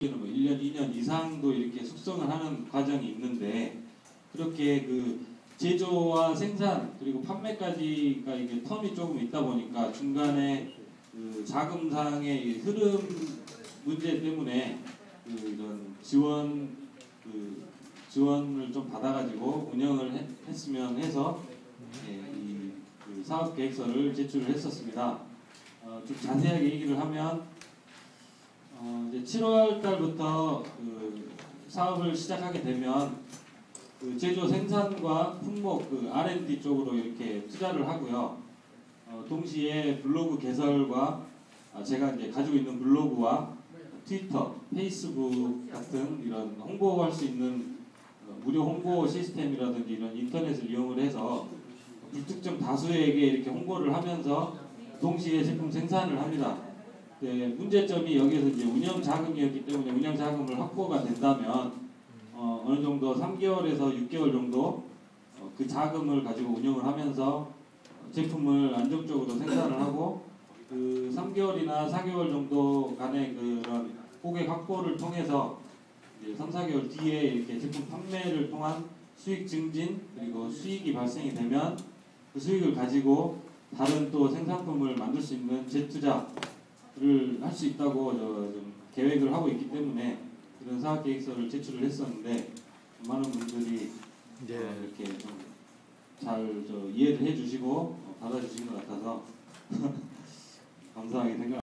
뭐 1년, 2년 이상도 이렇게 숙성을 하는 과정이 있는데 그렇게 그 제조와 생산 그리고 판매까지가 이게 텀이 조금 있다 보니까 중간에 그 자금상의 이 흐름 문제 때문에 그 이런 지원 그 지원을 좀 받아가지고 운영을 했, 했으면 해서 예, 이 그 사업 계획서를 제출을 했었습니다. 어, 좀 자세하게 얘기를 하면 7월 달부터 그 사업을 시작하게 되면 그 제조 생산과 품목 그 R&D 쪽으로 이렇게 투자를 하고요. 어, 동시에 블로그 개설과 아, 제가 이제 가지고 있는 블로그와 트위터, 페이스북 같은 이런 홍보할 수 있는 어, 무료 홍보 시스템이라든지 이런 인터넷을 이용을 해서 불특정 다수에게 이렇게 홍보를 하면서 동시에 제품 생산을 합니다. 네, 문제점이 여기에서 이제 운영 자금이었기 때문에 운영 자금을 확보가 된다면 어, 어느 정도 3개월에서 6개월 정도 어, 그 자금을 가지고 운영을 하면서 제품을 안정적으로 생산을 하고 그 3개월이나 4개월 정도 간의 그런 고객 확보를 통해서 이제 3, 4개월 뒤에 이렇게 제품 판매를 통한 수익 증진 그리고 수익이 발생이 되면 그 수익을 가지고 다른 또 생산품을 만들 수 있는 재투자 를 할 수 있다고 저좀 계획을 하고 있기 때문에 이런 사업 계획서를 제출을 했었는데 많은 분들이 네. 어, 이렇게 좀잘 이해를 해주시고 어, 받아주신 것 같아서 감사하게 생각.